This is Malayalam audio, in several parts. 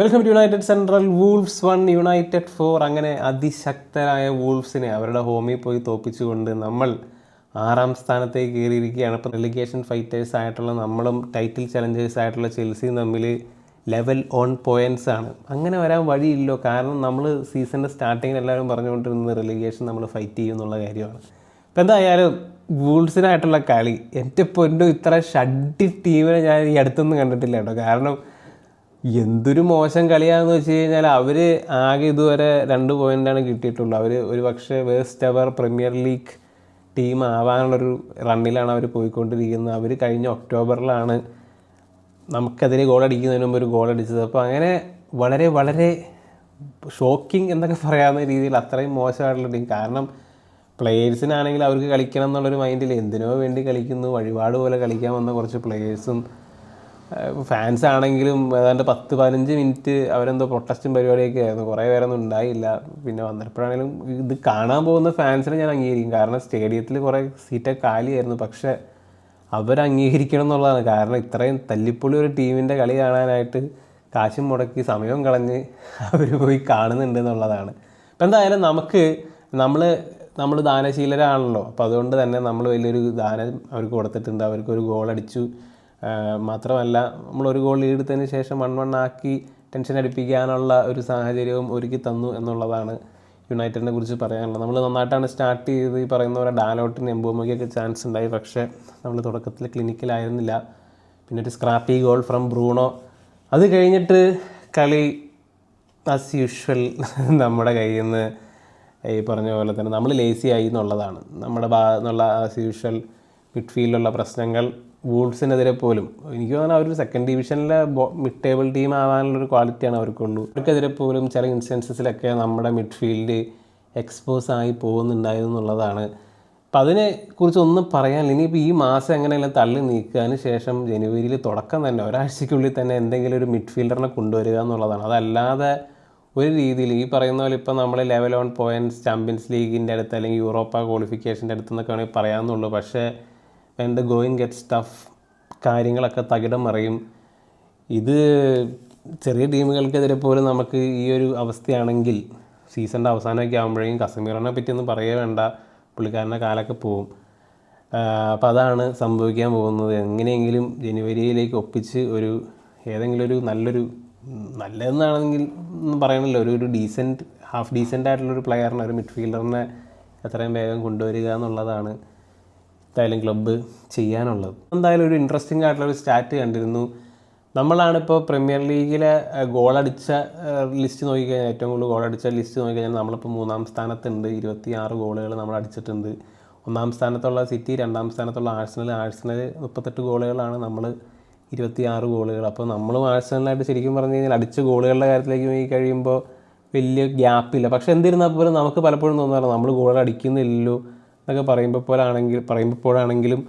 Welcome to United central Wolves one United four അങ്ങനെ അതിശക്തരായ വൂൾഫ്സിനെ അവരുടെ ഹോമിൽ പോയി തോപ്പിച്ചുകൊണ്ട് നമ്മൾ ആറാം സ്ഥാനത്തേക്ക് കയറിയിരിക്കുകയാണ്. ഇപ്പോൾ റെലിഗേഷൻ ഫൈറ്റേഴ്സ് ആയിട്ടുള്ള നമ്മളും ടൈറ്റിൽ ചലഞ്ചേഴ്സ് ആയിട്ടുള്ള ചെൽസിയും തമ്മിൽ ലെവൽ ഓൺ പോയിന്റ്സ് ആണ്. അങ്ങനെ വരാൻ വഴിയില്ലല്ലോ കാരണം നമ്മൾ സീസണിന്റെ സ്റ്റാർട്ടിങ്ങിൽ എല്ലാവരും പറഞ്ഞുകൊണ്ടിരുന്നത് റെലിഗേഷൻ നമ്മൾ ഫൈറ്റ് ചെയ്യും എന്നുള്ള കാര്യമാണ്. ഇപ്പം എന്തായാലും വൂൾസിനായിട്ടുള്ള കളി എന്റെ പൊന്നും ഇത്ര ഷഡ്ഡി ടീമിനെ ഞാൻ ഈ അടുത്തൊന്നും കണ്ടിട്ടില്ല കേട്ടോ. കാരണം എന്തൊരു മോശം കളിയാണെന്ന് വെച്ച് കഴിഞ്ഞാൽ അവർ ആകെ ഇതുവരെ രണ്ട് പോയിന്റാണ് കിട്ടിയിട്ടുള്ളൂ. അവർ ഒരു പക്ഷേ worst ever Premier League team ആവാനുള്ളൊരു റണ്ണിലാണ് അവർ പോയിക്കൊണ്ടിരിക്കുന്നത്. അവർ കഴിഞ്ഞ ഒക്ടോബറിലാണ് നമുക്കെതിരെ ഗോൾ അടിക്കുന്നതിന് മുമ്പ് ഒരു ഗോൾ അടിച്ചത്. അപ്പോൾ അങ്ങനെ വളരെ വളരെ ഷോക്കിംഗ് എന്നൊക്കെ പറയാവുന്ന രീതിയിൽ അത്രയും മോശമായിട്ടുള്ള ടീം കാരണം പ്ലേയേഴ്സിനാണെങ്കിൽ അവർക്ക് കളിക്കണം എന്നുള്ളൊരു മൈൻഡിൽ എന്തിനോ വേണ്ടി കളിക്കുന്നു. വഴിപാട് പോലെ കളിക്കാൻ വന്ന കുറച്ച് പ്ലേയേഴ്സും ഫാൻസ് ആണെങ്കിലും ഏതാണ്ട് പത്ത് പതിനഞ്ച് മിനിറ്റ് അവരെന്തോ പ്രൊട്ടസ്റ്റും പരിപാടിയൊക്കെ ആയിരുന്നു. കുറേ പേരൊന്നും ഉണ്ടായില്ല. പിന്നെ വന്നപ്പോഴാണെങ്കിലും ഇത് കാണാൻ പോകുന്ന ഫാൻസിനെ ഞാൻ അംഗീകരിക്കും. കാരണം സ്റ്റേഡിയത്തിൽ കുറേ സീറ്റൊക്കെ കാലിയായിരുന്നു. പക്ഷേ അവർ എന്നുള്ളതാണ്. കാരണം ഇത്രയും തല്ലിപ്പൊളി ഒരു ടീമിന്റെ കളി കാണാനായിട്ട് കാശും മുടക്കി സമയവും കളഞ്ഞ് അവർ പോയി കാണുന്നുണ്ട് എന്നുള്ളതാണ്. അപ്പം എന്തായാലും നമുക്ക് നമ്മൾ നമ്മൾ ദാനശീലരാണല്ലോ. അപ്പോൾ അതുകൊണ്ട് തന്നെ നമ്മൾ വലിയൊരു ദാനം അവർക്ക് കൊടുത്തിട്ടുണ്ട്. അവർക്കൊരു ഗോൾ അടിച്ചു. മാത്രമല്ല നമ്മൾ ഒരു ഗോൾ ലീഡെടുത്തതിന് ശേഷം വൺ വൺ ആക്കി ടെൻഷൻ അടിപ്പിക്കാനുള്ള ഒരു സാഹചര്യവും ഒരുക്കി തന്നു എന്നുള്ളതാണ് യുണൈറ്റഡിനെ കുറിച്ച് പറയാനുള്ളത്. നമ്മൾ നന്നായിട്ടാണ് സ്റ്റാർട്ട് ചെയ്ത് ഈ പറയുന്ന പോലെ ഡാലോട്ടിന് എംബോമയ്ക്കൊക്കെ ചാൻസ് ഉണ്ടായി. പക്ഷേ നമ്മൾ തുടക്കത്തിൽ ക്ലിനിക്കിലായിരുന്നില്ല പിന്നെ ഒരു സ്ക്രാപ്പി ഗോൾ ഫ്രം ബ്രൂണോ. അത് കഴിഞ്ഞിട്ട് കളി ആസ് യൂഷ്വൽ നമ്മുടെ കയ്യിൽ നിന്ന് ഈ പറഞ്ഞ പോലെ തന്നെ നമ്മൾ ലേസി ആയി എന്നുള്ളതാണ്. നമ്മുടെ ഭാഗത്തുനിന്നുള്ള ആസ് യൂഷ്വൽ മിഡ്ഫീൽഡിലുള്ള പ്രശ്നങ്ങൾ വൂൾസിനെതിരെ പോലും എനിക്ക് തോന്നുന്നു അവർ സെക്കൻഡ് ഡിവിഷനിലെ മിഡ് ടേബിൾ ടീം ആവാനുള്ള ആവാനുള്ളൊരു ക്വാളിറ്റിയാണ് അവർക്കുണ്ട് അവർക്കെതിരെ പോലും ചില ഇൻസ്റ്റൻസസിലൊക്കെ നമ്മുടെ മിഡ്ഫീൽഡ് എക്സ്പോസ് ആയി പോകുന്നുണ്ടായിരുന്നുള്ളതാണ് അപ്പം അതിനെ കുറിച്ച് ഒന്നും പറയാനില്ല. ഇനിയിപ്പോൾ ഈ മാസം എങ്ങനെയെങ്കിലും തള്ളി നീക്കിയതിന് ശേഷം ജനുവരിയിൽ തുടക്കം തന്നെ ഒരാഴ്ചയ്ക്കുള്ളിൽ തന്നെ എന്തെങ്കിലും ഒരു മിഡ്ഫീൽഡറിനെ കൊണ്ടുവരിക എന്നുള്ളതാണ്. അതല്ലാതെ ഒരു രീതിയിൽ ഈ പറയുന്ന പോലെ ഇപ്പോൾ നമ്മൾ ലെവൽ ഓൺ പോയിന്റ്സ് ചാമ്പ്യൻസ് ലീഗിന്റെ അടുത്ത് അല്ലെങ്കിൽ യൂറോപ്പ ക്വാളിഫിക്കേഷന്റെ അടുത്ത് എന്നൊക്കെ വേണമെങ്കിൽ പറയാമെന്നുള്ളൂ പക്ഷേ when the going get stuff കാര്യങ്ങളൊക്കെ തകിടം മറിയും. ഇത് ചെറിയ ടീമുകൾക്കെതിരെ പോലും നമുക്ക് ഈ ഒരു അവസ്ഥയാണെങ്കിൽ സീസണിന്റെ അവസാനമൊക്കെ ആകുമ്പോഴേക്കും കസമീറിനെ പറ്റിയൊന്നും പറയേ വേണ്ട. പുള്ളിക്കാരന്റെ കാലൊക്കെ പോവും. അപ്പോൾ അതാണ് സംഭവിക്കാൻ പോകുന്നത്. എങ്ങനെയെങ്കിലും ജനുവരിയിലേക്ക് ഒപ്പിച്ച് ഒരു ഏതെങ്കിലും ഒരു നല്ലൊരു നല്ലതെന്നാണെങ്കിൽ പറയണല്ലോ. ഒരു ഒരു ഡീസന്റ് ഹാഫ് ഡീസന്റ് ആയിട്ടുള്ളൊരു പ്ലെയറിനെ ഒരു മിഡ്ഫീൽഡറിനെ എത്രയും വേഗം കൊണ്ടുവരിക എന്നുള്ളതാണ്. എന്തായാലും ക്ലബ്ബ് ചെയ്യാനുള്ളത്. എന്തായാലും ഒരു ഇൻട്രസ്റ്റിംഗ് ആയിട്ടുള്ള ഒരു സ്റ്റാറ്റ് കണ്ടിരുന്നു. നമ്മളാണിപ്പോൾ പ്രീമിയർ ലീഗിലെ ഗോളടിച്ച ലിസ്റ്റ് നോക്കിക്കഴിഞ്ഞാൽ ഏറ്റവും കൂടുതൽ ഗോളടിച്ച ലിസ്റ്റ് നോക്കിക്കഴിഞ്ഞാൽ നമ്മളിപ്പോൾ മൂന്നാം സ്ഥാനത്തുണ്ട്. ഇരുപത്തി ആറ് ഗോളുകൾ നമ്മൾ അടിച്ചിട്ടുണ്ട്. ഒന്നാം സ്ഥാനത്തുള്ള സിറ്റി രണ്ടാം സ്ഥാനത്തുള്ള ആഴ്സണൽ ആഴ്സണൽ മുപ്പത്തെട്ട് ഗോളുകളാണ് നമ്മൾ ഇരുപത്തി ആറ് ഗോളുകൾ അപ്പോൾ നമ്മളും ആഴ്സണലായിട്ട് ശരിക്കും പറഞ്ഞു കഴിഞ്ഞാൽ അടിച്ച ഗോളുകളുടെ കാര്യത്തിലേക്ക് നോക്കി കഴിയുമ്പോൾ വലിയ ഗ്യാപ്പില്ല പക്ഷേ എന്തിരുന്നാൽ പോലും നമുക്ക് പലപ്പോഴും തോന്നാറ്. നമ്മൾ ഗോൾ അടിക്കുന്നില്ലല്ലോ. എന്നൊക്കെ പറയുമ്പോൾ പോലാണെങ്കിൽ പറയുമ്പോഴാണെങ്കിലും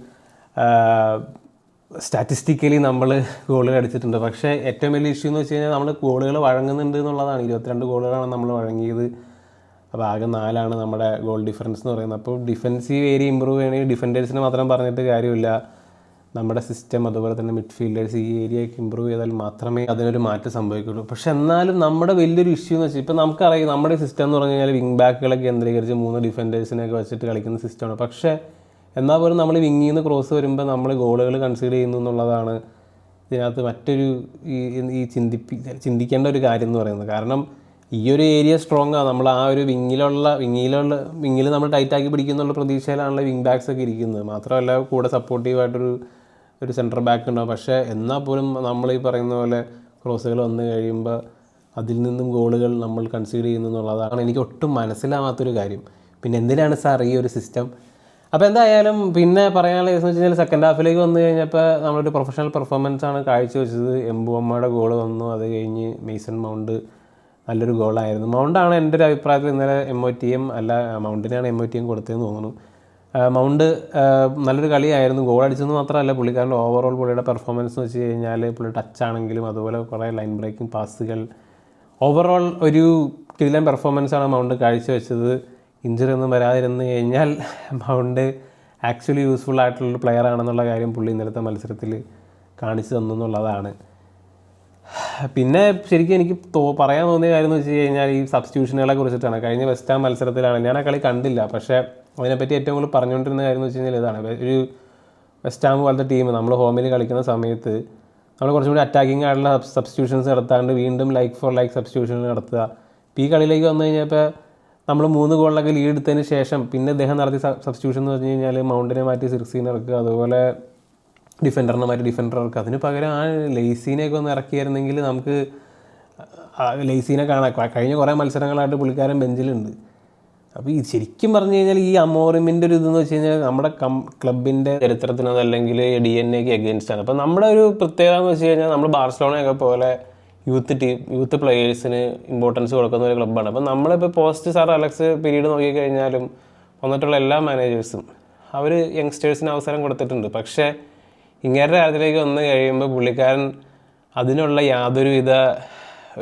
സ്റ്റാറ്റിസ്റ്റിക്കലി നമ്മൾ ഗോളുകൾ അടിച്ചിട്ടുണ്ട്. പക്ഷേ ഏറ്റവും വലിയ ഇഷ്യൂ എന്ന് വെച്ച് കഴിഞ്ഞാൽ നമ്മൾ ഗോളുകൾ വഴങ്ങുന്നുണ്ട് എന്നുള്ളതാണ്. ഇരുപത്തിരണ്ട് ഗോളുകളാണ് നമ്മൾ വഴങ്ങിയത്. അപ്പോൾ ആകെ നാലാണ് നമ്മുടെ ഗോൾ ഡിഫറൻസ് എന്ന് പറയുന്നത്. അപ്പോൾ ഡിഫൻസീവ് ഏരിയ ഇമ്പ്രൂവ് ചെയ്യണമെങ്കിൽ ഡിഫൻഡേഴ്സിനെ മാത്രം പറഞ്ഞിട്ട് കാര്യമില്ല. നമ്മുടെ സിസ്റ്റം അതുപോലെ തന്നെ മിഡ്ഫീൽഡേഴ്സ് ഈ ഏരിയയൊക്കെ ഇമ്പ്രൂവ് ചെയ്താൽ മാത്രമേ അതിനൊരു മാറ്റം സംഭവിക്കുള്ളൂ. പക്ഷെ എന്നാലും നമ്മുടെ വലിയൊരു ഇഷ്യൂ എന്ന് വെച്ചാൽ ഇപ്പോൾ നമുക്കറിയാം നമ്മുടെ സിസ്റ്റം എന്ന് പറഞ്ഞു കഴിഞ്ഞാൽ വിങ് ബാക്കുകളെ കേന്ദ്രീകരിച്ച് മൂന്ന് ഡിഫൻഡേഴ്സിനെയൊക്കെ വെച്ചിട്ട് കളിക്കുന്ന സിസ്റ്റമാണ് പക്ഷേ എന്നാൽ പോലും നമ്മൾ വിങ്ങിൽ നിന്ന് ക്രോസ് വരുമ്പോൾ നമ്മൾ ഗോളുകൾ കൺസിഡർ ചെയ്യുന്നു എന്നുള്ളതാണ് ഇതിനകത്ത് മറ്റൊരു ഈ ഈ ചിന്തിപ്പി ചിന്തിക്കേണ്ട ഒരു കാര്യം എന്ന് പറയുന്നത്. കാരണം ഈ ഒരു ഏരിയ സ്ട്രോങ് ആണ് നമ്മൾ ആ ഒരു വിങ്ങിലുള്ള വിങ്ങിലുള്ള വിങ്ങിൽ നമ്മൾ ടൈറ്റാക്കി പിടിക്കുന്നുള്ള പ്രതീക്ഷയിലാണല്ലോ വിങ് ബാക്സ് ഒക്കെ ഇരിക്കുന്നത്. മാത്രമല്ല കൂടെ സപ്പോർട്ടീവായിട്ടൊരു ഒരു സെന്റർ ബാക്ക് ഉണ്ടാവും പക്ഷേ എന്നാൽ പോലും നമ്മൾ ഈ പറയുന്ന പോലെ ക്രോസുകൾ വന്നു കഴിയുമ്പോൾ അതിൽ നിന്നും ഗോളുകൾ നമ്മൾ കൺസിഡർ ചെയ്യുന്നു എന്നുള്ളതാണ് എനിക്ക് ഒട്ടും മനസ്സിലാവാത്തൊരു കാര്യം. പിന്നെ എന്തിനാണ് സാർ ഈ ഒരു സിസ്റ്റം അപ്പോൾ എന്തായാലും പിന്നെ പറയാനുള്ള എന്ന് വെച്ച് കഴിഞ്ഞാൽ സെക്കൻഡ് ഹാഫിലേക്ക് വന്നു കഴിഞ്ഞപ്പോൾ നമ്മളൊരു പ്രൊഫഷണൽ പെർഫോമൻസ് ആണ് കാഴ്ചവെച്ചത്. എംബുവമ്മയുടെ ഗോൾ വന്നു. അത് കഴിഞ്ഞ് മെയ്സൺ മൗണ്ട് നല്ലൊരു ഗോളായിരുന്നു മൗണ്ടാണ് എന്റെ ഒരു അഭിപ്രായത്തിൽ ഇന്നലെ എം ഒ ടി എം അല്ല മൗണ്ടിനാണ് എം ഒ ടി എം കൊടുത്തതെന്ന് തോന്നുന്നു. മൗണ്ട് നല്ലൊരു കളിയായിരുന്നു. ഗോൾ അടിച്ചെന്ന് മാത്രമല്ല പുള്ളിക്കാരന്റെ ഓവറോൾ പുള്ളിയുടെ പെർഫോമൻസ് എന്ന് വെച്ച് കഴിഞ്ഞാൽ പുള്ളി ടച്ച് ആണെങ്കിലും അതുപോലെ കുറേ ലൈൻ ബ്രേക്കിംഗ് പാസുകൾ ഓവറോൾ ഒരു കിടിലൻ പെർഫോമൻസ് ആണ് മൗണ്ട് കാഴ്ചവെച്ചത്. ഇഞ്ചുറി ഒന്നും വരാതിരുന്നു കഴിഞ്ഞാൽ മൗണ്ട് ആക്ച്വലി യൂസ്ഫുൾ ആയിട്ടുള്ളൊരു പ്ലെയർ ആണെന്നുള്ള കാര്യം പുള്ളി ഇന്നലത്തെ മത്സരത്തിൽ കാണിച്ചു തന്നു എന്നുള്ളതാണ്. പിന്നെ ശരിക്കും എനിക്ക് തോ പറയാൻ തോന്നിയ കാര്യം എന്ന് വെച്ച് കഴിഞ്ഞാൽ ഈ സബ്സ്റ്റിറ്റ്യൂഷനുകളെ കുറിച്ചിട്ടാണ്. കഴിഞ്ഞ വെസ്റ്റാം മത്സരത്തിലാണ്. ഞാൻ ആ കളി കണ്ടില്ല. പക്ഷേ അതിനെപ്പറ്റി ഏറ്റവും കൂടുതൽ പറഞ്ഞുകൊണ്ടിരുന്ന കാര്യം എന്ന് വെച്ച് കഴിഞ്ഞാൽ ഇതാണ്. ഒരു വെസ്റ്റ് ഹാം പോലത്തെ ടീം നമ്മൾ ഹോമിൽ കളിക്കുന്ന സമയത്ത് നമ്മൾ കുറച്ചും കൂടി അറ്റാക്കിംഗ് ആയിട്ടുള്ള സബ്സ്റ്റിറ്റ്യൂഷൻസ് നടത്താണ്ട് വീണ്ടും ലൈക്ക് ഫോർ ലൈക്ക് സബ്സ്റ്റിറ്റ്യൂഷൻ നടത്തുക. ഇപ്പോൾ ഈ കളിയിലേക്ക് വന്നു കഴിഞ്ഞപ്പോൾ നമ്മൾ മൂന്ന് ഗോളിലൊക്കെ ലീഡ് എടുത്തതിന് ശേഷം പിന്നെ അദ്ദേഹം നടത്തിയ സബ്സ്റ്റിറ്റ്യൂഷൻ എന്ന് പറഞ്ഞു കഴിഞ്ഞാൽ മൗണ്ടിനെ മാറ്റി സിക്സീനെ ഇറക്കുക അതുപോലെ ഡിഫൻഡറിനെ മാറ്റി ഡിഫൻഡർ ഇറക്കുക. അതിന് പകരം ആ ലെയ്സീനെയൊക്കെ ഒന്ന് ഇറക്കിയായിരുന്നെങ്കിൽ നമുക്ക് ലേസീനെ കാണാം. കഴിഞ്ഞ കുറേ മത്സരങ്ങളായിട്ട് പുള്ളിക്കാരൻ ബെഞ്ചിലുണ്ട് അപ്പോൾ ഈ ശരിക്കും പറഞ്ഞു കഴിഞ്ഞാൽ ഈ അമോറിമിന്റെ ഒരു ഇതെന്ന് വെച്ച് കഴിഞ്ഞാൽ നമ്മുടെ കം ക്ലബിന്റെ ചരിത്രത്തിന് അതല്ലെങ്കിൽ ഡി എൻ എക്ക് എഗെയിൻസ്റ്റ് ആണ്. അപ്പോൾ നമ്മുടെ ഒരു പ്രത്യേകത എന്ന് വെച്ച് കഴിഞ്ഞാൽ നമ്മൾ ബാർസലോണയൊക്കെ പോലെ യൂത്ത് ടീം യൂത്ത് പ്ലെയേഴ്സിന് ഇമ്പോർട്ടൻസ് കൊടുക്കുന്ന ഒരു ക്ലബ്ബാണ് അപ്പോൾ നമ്മളിപ്പോൾ പോസ്റ്റ് സാർ അലക്സ് പീരീഡ് നോക്കിക്കഴിഞ്ഞാലും വന്നിട്ടുള്ള എല്ലാ മാനേജേഴ്സും അവർ യങ്സ്റ്റേഴ്സിന് അവസരം കൊടുത്തിട്ടുണ്ട്. പക്ഷേ ഇങ്ങേരുടെ കാര്യത്തിലേക്ക് വന്നു കഴിയുമ്പോൾ പുള്ളിക്കാരൻ അതിനുള്ള യാതൊരുവിധ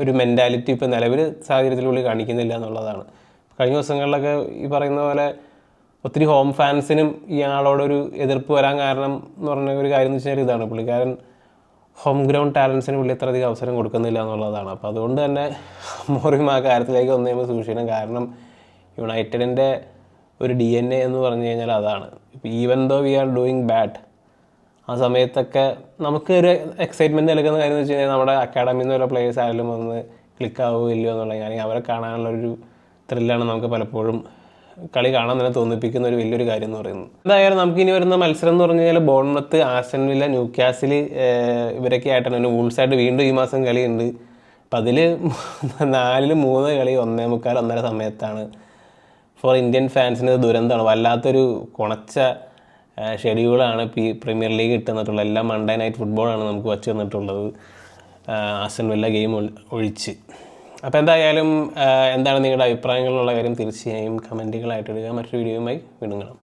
ഒരു മെന്റാലിറ്റി ഇപ്പോൾ നിലവിൽ സാഹചര്യത്തിൽ പുള്ളി കാണിക്കുന്നില്ല എന്നുള്ളതാണ്. കഴിഞ്ഞ ദിവസങ്ങളിലൊക്കെ ഈ പറയുന്ന പോലെ ഒത്തിരി ഹോം ഫാൻസിനും ഈ ഇയാളോടൊരു എതിർപ്പ് വരാൻ കാരണം എന്ന് പറഞ്ഞ ഒരു കാര്യം എന്ന് വെച്ചാൽ ഇതാണ്. പുള്ളിക്കാരൻ ഹോം ഗ്രൗണ്ട് ടാലൻസിന് പുള്ളി അത്രയധികം അവസരം കൊടുക്കുന്നില്ല എന്നുള്ളതാണ്. അപ്പോൾ അതുകൊണ്ട് തന്നെ മോറിയും ആ കാര്യത്തിലേക്ക് വന്നു കഴിയുമ്പോൾ സൂക്ഷിക്കണം കാരണം യുണൈറ്റഡിന്റെ ഒരു ഡി എൻ എ എന്ന് പറഞ്ഞു കഴിഞ്ഞാൽ അതാണ്. ഇപ്പോൾ even though we are doing bad ആ സമയത്തൊക്കെ നമുക്ക് ഒരു എക്സൈറ്റ്മെന്റ് നൽകുന്ന കാര്യം എന്ന് വെച്ച് കഴിഞ്ഞാൽ നമ്മുടെ അക്കാഡമിയിൽ നിന്നുള്ള പ്ലേയേഴ്സ് ആയാലും ഒന്ന് ക്ലിക്ക് ആവുമോ ഇല്ലയോ എന്നുള്ള കാര്യം അവരെ കാണാനുള്ളൊരു ത്രില്ലാണ് നമുക്ക് പലപ്പോഴും കളി കാണാൻ തന്നെ തോന്നിപ്പിക്കുന്ന ഒരു വലിയൊരു കാര്യം എന്ന് പറയുന്നത്. എന്തായാലും നമുക്ക് ഇനി വരുന്ന മത്സരം എന്ന് പറഞ്ഞു കഴിഞ്ഞാൽ ബോൺമത്ത് ആസൻവില്ല വില്ല ന്യൂക്യാസിൽ ഇവരൊക്കെ ആയിട്ടാണ് വൂൾസായിട്ട് വീണ്ടും ഈ മാസം കളിയുണ്ട്. അപ്പം അതിൽ നാലിൽ മൂന്ന് കളി ഒന്നേ മുക്കാൽ ഒന്നര സമയത്താണ്. ഫോർ ഇന്ത്യൻ ഫാൻസിന് ദുരന്തമാണ്. വല്ലാത്തൊരു കുണച്ച ഷെഡ്യൂളാണ് പി പ്രീമിയർ ലീഗ് കിട്ടുന്നിട്ടുള്ളത് എല്ലാം മൺഡേ നൈറ്റ് ഫുട്ബോളാണ് നമുക്ക് വച്ച് തന്നിട്ടുള്ളത്. ആസൻവില്ല ഗെയിം ഒഴിച്ച്. അപ്പോൾ എന്തായാലും എന്താണ് നിങ്ങളുടെ അഭിപ്രായങ്ങളുള്ള കാര്യം തീർച്ചയായും കമന്റുകളായിട്ട് ഇടുക. മറ്റൊരു വീഡിയോയുമായി കാണാം.